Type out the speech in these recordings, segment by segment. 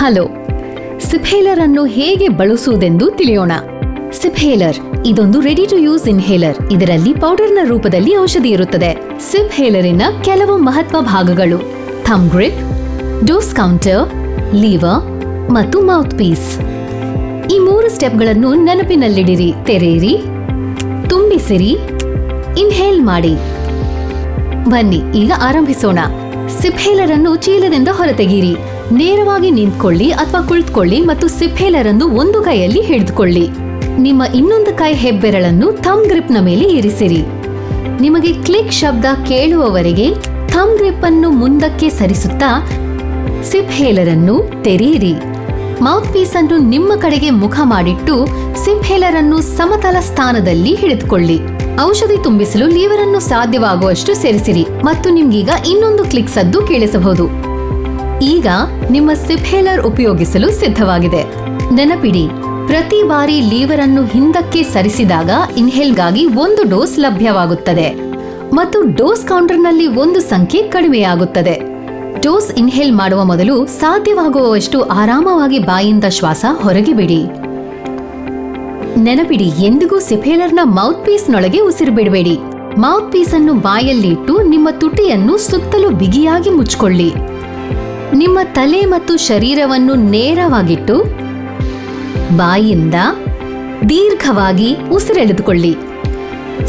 Hello. ಸಿಫೇಲರ್ ಅನ್ನು ಹೇಗೆ ಬಳಸುವುದೆಂದು ತಿಳಿಯೋಣ. ಸಿಪ್ಹೇಲರ್ ಇದೊಂದು ರೆಡಿ ಟು ಯೂಸ್ ಇನ್ಹೇಲರ್ ಇದರಲ್ಲಿ ಪೌಡರ್ನ ರೂಪದಲ್ಲಿ ಔಷಧಿ ಇರುತ್ತದೆ. ಸಿಪ್ಹೇಲರಿನ ಕೆಲವು ಮಹತ್ವ ಭಾಗಗಳು. Thumb grip dose counter lever ಮತ್ತು ಮೌತ್ ಪೀಸ್ ಈ ಮೂರು ಸ್ಟೆಪ್ಗಳನ್ನು ನೆನಪಿನಲ್ಲಿಡಿರಿ. ತೆರೆಯಿರಿ, ತುಂಬಿಸಿರಿ ಇನ್ಹೇಲ್ ಮಾಡಿ. ಬನ್ನಿ, ಈಗ ಆರಂಭಿಸೋಣ. ಸಿಪ್ಹೇಲರ್ ಅನ್ನು ಚೀಲದಿಂದ ಹೊರತೆಗೀರಿ ನೇರವಾಗಿ ನಿಂತ್ಕೊಳ್ಳಿ ಅಥವಾ ಕುಳಿತುಕೊಳ್ಳಿ ಮತ್ತು ಸಿಪ್ಹೇಲರ್ ಅನ್ನು ಒಂದು ಕೈಯಲ್ಲಿ ಹಿಡಿದುಕೊಳ್ಳಿ. ನಿಮ್ಮ ಇನ್ನೊಂದು ಕೈ ಹೆಬ್ಬೆರಳನ್ನು ಥಮ್ ಗ್ರಿಪ್ನ ಮೇಲೆ ಇರಿಸಿರಿ. ನಿಮಗೆ ಕ್ಲಿಕ್ ಶಬ್ದ ಕೇಳುವವರೆಗೆ ಥಮ್ ಗ್ರಿಪ್ ಅನ್ನು ಮುಂದಕ್ಕೆ ಸರಿಸುತ್ತಾ ಸಿಪ್ಹೇಲರ್ ಅನ್ನು ತೆರೆಯಿರಿ. ಮೌತ್ ಪೀಸ್ ಅನ್ನು ನಿಮ್ಮ ಕಡೆಗೆ ಮುಖ ಮಾಡಿಟ್ಟು ಸಿಪ್ಹೇಲರ್ ಅನ್ನು ಸಮತಲ ಸ್ಥಾನದಲ್ಲಿ ಹಿಡಿದುಕೊಳ್ಳಿ. ಔಷಧಿ ತುಂಬಿಸಲು ಲೀವರ್ ಅನ್ನು ಸಾಧ್ಯವಾಗುವಷ್ಟು ಸೇರಿಸಿರಿ ಮತ್ತು ನಿಮ್ಗೀಗ ಇನ್ನೊಂದು ಕ್ಲಿಕ್ ಸದ್ದು ಕೇಳಿಸಬಹುದು. ಈಗ ನಿಮ್ಮ ಸಿಪ್ಹೇಲರ್ ಉಪಯೋಗಿಸಲು ಸಿದ್ಧವಾಗಿದೆ. ನೆನಪಿಡಿ, ಪ್ರತಿ ಬಾರಿ ಲೀವರ್ ಅನ್ನು ಹಿಂದಕ್ಕೆ ಸರಿಸಿದಾಗ ಇನ್ಹೇಲ್ಗಾಗಿ ಒಂದು ಡೋಸ್ ಲಭ್ಯವಾಗುತ್ತದೆ ಮತ್ತು ಡೋಸ್ ಕೌಂಟರ್ನಲ್ಲಿ ಒಂದು ಸಂಖ್ಯೆ ಕಡಿಮೆಯಾಗುತ್ತದೆ. ಡೋಸ್ ಇನ್ಹೇಲ್ ಮಾಡುವ ಮೊದಲು ಸಾಧ್ಯವಾಗುವಷ್ಟು ಆರಾಮವಾಗಿ ಬಾಯಿಂದ ಶ್ವಾಸ ಹೊರಗೆ ಬಿಡಿ. ನೆನಪಿಡಿ, ಎಂದಿಗೂ ಸಿಫೇಲರ್ನ ಮೌತ್ ಪೀಸ್ನೊಳಗೆ ಉಸಿರು ಬಿಡಬೇಡಿ. ಮೌತ್ ಪೀಸ್ ಅನ್ನು ಬಾಯಲ್ಲಿ ಇಟ್ಟು ನಿಮ್ಮ ತುಟಿಯನ್ನು ಸುತ್ತಲೂ ಬಿಗಿಯಾಗಿ ಮುಚ್ಕೊಳ್ಳಿ. ನಿಮ್ಮ ತಲೆ ಮತ್ತು ಶರೀರವನ್ನು ನೇರವಾಗಿಟ್ಟು ಬಾಯಿಯಿಂದ ದೀರ್ಘವಾಗಿ ಉಸಿರೆಳೆದುಕೊಳ್ಳಿ.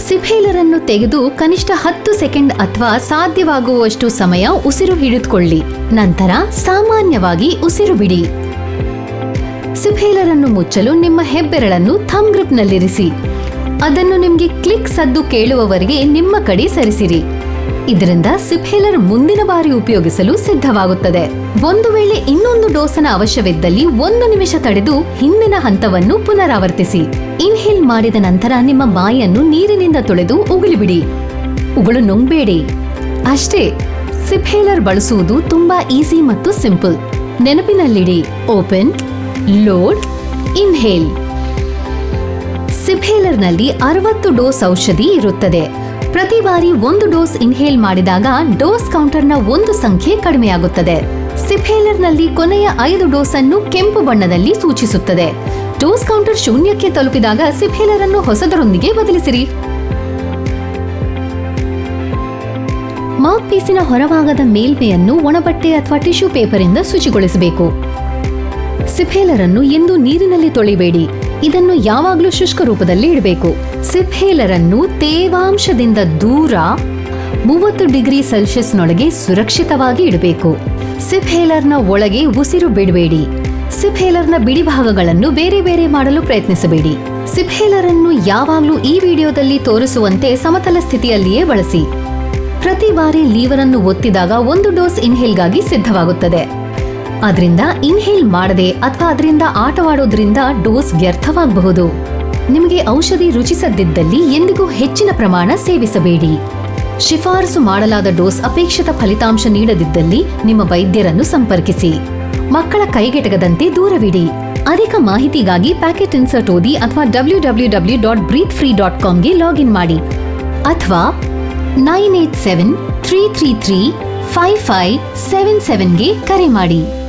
ಸಿಫೇಲರನ್ನು ತೆಗೆದು ಕನಿಷ್ಠ ಹತ್ತು ಸೆಕೆಂಡ್ ಅಥವಾ ಸಾಧ್ಯವಾಗುವಷ್ಟು ಸಮಯ ಉಸಿರು ಹಿಡಿದುಕೊಳ್ಳಿ. ನಂತರ ಸಾಮಾನ್ಯವಾಗಿ ಉಸಿರು ಬಿಡಿ. ಸಿಫೇಲರನ್ನು ಮುಚ್ಚಲು ನಿಮ್ಮ ಹೆಬ್ಬೆರಳನ್ನು ಥಮ್ ಗ್ರಿಪ್ನಲ್ಲಿರಿಸಿ. ಅದನ್ನು ನಿಮಗೆ ಕ್ಲಿಕ್ ಸದ್ದು ಕೇಳುವವರೆಗೆ ನಿಮ್ಮ ಕಡೆ ಸರಿಸಿರಿ. ಇದರಿಂದ ಸಿಫೇಲರ್ ಮುಂದಿನ ಬಾರಿ ಉಪಯೋಗಿಸಲು ಸಿದ್ಧವಾಗುತ್ತದೆ. ಒಂದು ವೇಳೆ ಇನ್ನೊಂದು ಡೋಸನ ಅವಶ್ಯವಿದ್ದಲ್ಲಿ ಒಂದು ನಿಮಿಷ ತಡೆದು ಹಿಂದಿನ ಹಂತವನ್ನು ಪುನರಾವರ್ತಿಸಿ. ಇನ್ಹೇಲ್ ಮಾಡಿದ ನಂತರ ನಿಮ್ಮ ಬಾಯನ್ನು ನೀರಿನಿಂದ ತೊಳೆದು ಉಗುಳಿಬಿಡಿ. ಉಗುಳು ನುಂಗ್ಬೇಡಿ. ಅಷ್ಟೇ ಸಿಫೇಲರ್ ಬಳಸುವುದು ತುಂಬಾ ಈಸಿ ಮತ್ತು ಸಿಂಪಲ್. ನೆನಪಿನಲ್ಲಿಡಿ, ಓಪನ್, ಲೋಡ್, ಇನ್ಹೇಲ್. ಸಿಫೇಲರ್ನಲ್ಲಿ ಅರವತ್ತು ಡೋಸ್ ಔಷಧಿ ಇರುತ್ತದೆ. ಪ್ರತಿ ಬಾರಿ ಒಂದು ಡೋಸ್ ಇನ್ಹೇಲ್ ಮಾಡಿದಾಗ ಡೋಸ್ ಕೌಂಟರ್ನ ಒಂದು ಸಂಖ್ಯೆ ಕಡಿಮೆಯಾಗುತ್ತದೆ. ಸಿಫೇಲರ್ನಲ್ಲಿ ಕೊನೆಯ ಐದು ಡೋಸ್ ಅನ್ನು ಕೆಂಪು ಬಣ್ಣದಲ್ಲಿ ಸೂಚಿಸುತ್ತದೆ. ಡೋಸ್ ಕೌಂಟರ್ ಶೂನ್ಯಕ್ಕೆ ತಲುಪಿದಾಗ ಸಿಫೇಲರ್ ಅನ್ನು ಹೊಸದರೊಂದಿಗೆ ಬದಲಿಸಿರಿ. ಮೌತ್ ಪೀಸಿನ ಹೊರಭಾಗದ ಮೇಲ್ಮೆಯನ್ನು ಒಣಬಟ್ಟೆ ಅಥವಾ ಟಿಶ್ಯೂ ಪೇಪರಿಂದ ಶುಚಿಗೊಳಿಸಬೇಕು. ಸಿಫೇಲರ್ ಅನ್ನು ಎಂದು ನೀರಿನಲ್ಲಿ ತೊಳಿಬೇಡಿ. ಇದನ್ನು ಯಾವಾಗಲೂ ಶುಷ್ಕ ರೂಪದಲ್ಲಿ ಇಡಬೇಕು. ಸಿಪ್ ಅನ್ನು ತೇವಾಂಶದಿಂದ ದೂರ ಮೂವತ್ತು ಡಿಗ್ರಿ ಸೆಲ್ಸಿಯಸ್ನೊಳಗೆ ಸುರಕ್ಷಿತವಾಗಿ ಇಡಬೇಕು. ಸಿಪ್ಹೇಲರ್ನ ಒಳಗೆ ಉಸಿರು ಬಿಡಬೇಡಿ. ಸಿಪ್ಹೇಲರ್ನ ಬಿಡಿ ಭಾಗಗಳನ್ನು ಬೇರೆ ಬೇರೆ ಮಾಡಲು ಪ್ರಯತ್ನಿಸಬೇಡಿ. ಸಿಪ್ಹೇಲರ್ ಅನ್ನು ಯಾವಾಗಲೂ ಈ ವಿಡಿಯೋದಲ್ಲಿ ತೋರಿಸುವಂತೆ ಸಮತಲ ಸ್ಥಿತಿಯಲ್ಲಿಯೇ ಬಳಸಿ. ಪ್ರತಿ ಬಾರಿ ಲೀವರ್ ಅನ್ನು ಒತ್ತಿದಾಗ ಒಂದು ಡೋಸ್ ಇನ್ಹೇಲ್ಗಾಗಿ ಸಿದ್ಧವಾಗುತ್ತದೆ. ಅದರಿಂದ ಇನ್ಹೇಲ್ ಮಾಡದೆ ಅಥವಾ ಅದರಿಂದ ಆಟವಾಡೋದ್ರಿಂದ ಡೋಸ್ ವ್ಯರ್ಥವಾಗಬಹುದು. ನಿಮಗೆ ಔಷಧಿ ರುಚಿಸದಿದ್ದಲ್ಲಿ ಎಂದಿಗೂ ಹೆಚ್ಚಿನ ಪ್ರಮಾಣ ಸೇವಿಸಬೇಡಿ. ಶಿಫಾರಸು ಮಾಡಲಾದ ಡೋಸ್ ಅಪೇಕ್ಷಿತ ಫಲಿತಾಂಶ ನೀಡದಿದ್ದಲ್ಲಿ ನಿಮ್ಮ ವೈದ್ಯರನ್ನು ಸಂಪರ್ಕಿಸಿ. ಮಕ್ಕಳ ಕೈಗೆಟಕದಂತೆ ದೂರವಿಡಿ. ಅಧಿಕ ಮಾಹಿತಿಗಾಗಿ ಪ್ಯಾಕೆಟ್ ಇನ್ಸರ್ಟ್ ಓದಿ ಅಥವಾ W W W dot breathe free dot ಕಾಮ್ಗೆ login ಮಾಡಿ. ಅಥವಾ nine eight seven three three three five five seven ಸೆವೆನ್ಗೆ ಕರೆ ಮಾಡಿ.